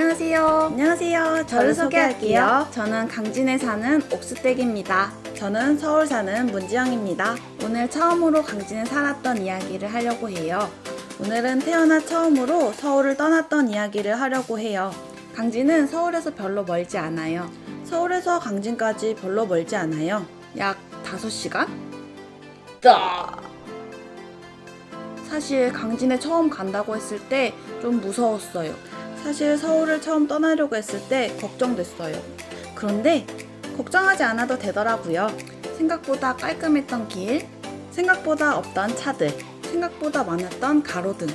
안녕하세요. 안녕하세요. 저를 소개할게요. 저는 강진에 사는 옥수댁입니다. 저는 서울 사는 문지영입니다. 오늘 처음으로 강진에 살았던 이야기를 하려고 해요. 오늘은 태어나 처음으로 서울을 떠났던 이야기를 하려고 해요. 강진은 서울에서 별로 멀지 않아요. 서울에서 강진까지 별로 멀지 않아요. 약 5시간? 따! 사실 강진에 처음 간다고 했을 때 좀 무서웠어요. 사실 서울을 처음 떠나려고 했을 때 걱정됐어요. 그런데 걱정하지 않아도 되더라고요. 생각보다 깔끔했던 길, 생각보다 없던 차들, 생각보다 많았던 가로등,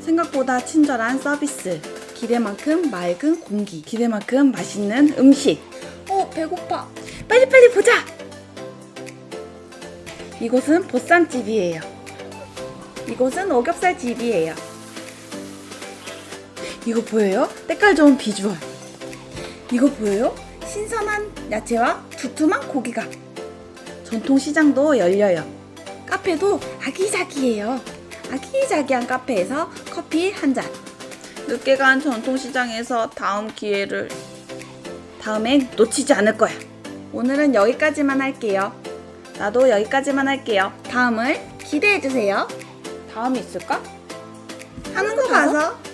생각보다 친절한 서비스, 기대만큼 맑은 공기. 기대만큼 맛있는 음식. 어, 배고파. 빨리빨리 보자! 이곳은 보쌈집이에요. 이곳은 오겹살 집이에요. 이거 보여요? 때깔 좋은 비주얼. 이거 보여요? 신선한 야채와 두툼한 고기가. 전통 시장도 열려요. 카페도 아기자기해요. 아기자기한 카페에서 커피 한 잔. 늦게 간 전통 시장에서 다음 기회를 다음엔 놓치지 않을 거야. 오늘은 여기까지만 할게요. 나도 여기까지만 할게요. 다음을 기대해 주세요. 다음이 있을까? 하는 거 봐서